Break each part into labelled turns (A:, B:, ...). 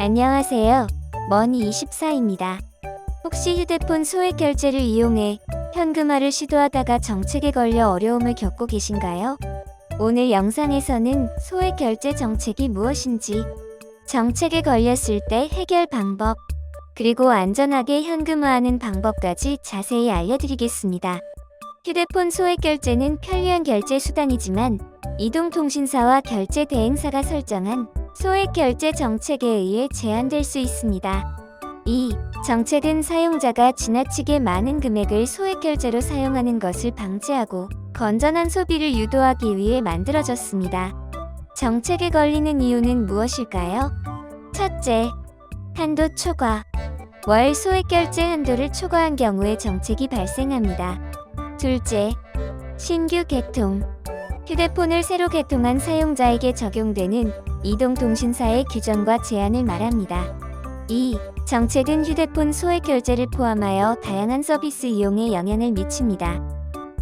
A: 안녕하세요. 머니24입니다. 혹시 휴대폰 소액 결제를 이용해 현금화를 시도하다가 정책에 걸려 어려움을 겪고 계신가요? 오늘 영상에서는 소액 결제 정책이 무엇인지, 정책에 걸렸을 때 해결 방법, 그리고 안전하게 현금화하는 방법까지 자세히 알려드리겠습니다. 휴대폰 소액 결제는 편리한 결제 수단이지만 이동통신사와 결제 대행사가 설정한 소액 결제 정책에 의해 제한될 수 있습니다. 이 정책은 사용자가 지나치게 많은 금액을 소액 결제로 사용하는 것을 방지하고 건전한 소비를 유도하기 위해 만들어졌습니다. 정책에 걸리는 이유는 무엇일까요? 첫째, 한도 초과. 월 소액 결제 한도를 초과한 경우에 정책이 발생합니다. 둘째, 신규 개통. 휴대폰을 새로 개통한 사용자에게 적용되는 이동통신사의 규정과 제한을 말합니다. 2. 정책은 휴대폰 소액 결제를 포함하여 다양한 서비스 이용에 영향을 미칩니다.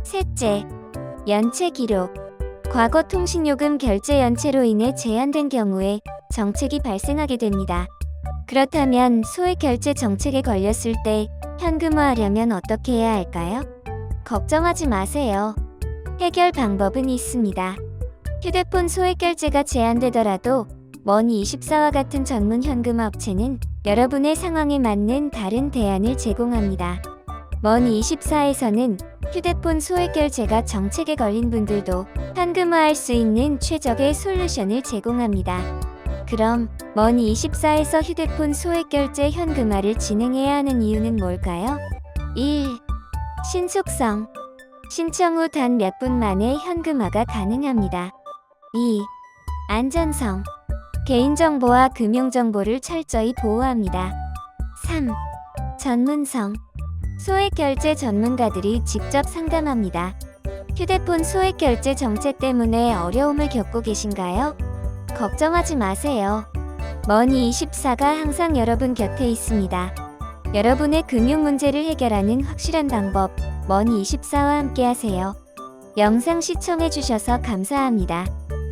A: 셋째, 연체 기록. 과거 통신요금 결제 연체로 인해 제한된 경우에 정책이 발생하게 됩니다. 그렇다면 소액 결제 정책에 걸렸을 때 현금화하려면 어떻게 해야 할까요? 걱정하지 마세요. 해결 방법은 있습니다. 휴대폰 소액 결제가 제한되더라도 머니24와 같은 전문 현금 업체는 여러분의 상황에 맞는 다른 대안을 제공합니다. 머니24에서는 휴대폰 소액 결제가 정책에 걸린 분들도 현금화할 수 있는 최적의 솔루션을 제공합니다. 그럼 머니24에서 휴대폰 소액 결제 현금화를 진행해야 하는 이유는 뭘까요? 1. 신속성 신청 후 단 몇 분 만에 현금화가 가능합니다. 2. 안전성 개인정보와 금융정보를 철저히 보호합니다. 3. 전문성 소액 결제 전문가들이 직접 상담합니다. 휴대폰 소액 결제 정책 때문에 어려움을 겪고 계신가요? 걱정하지 마세요. 머니24가 항상 여러분 곁에 있습니다. 여러분의 금융 문제를 해결하는 확실한 방법, 머니24와 함께 하세요. 영상 시청해주셔서 감사합니다.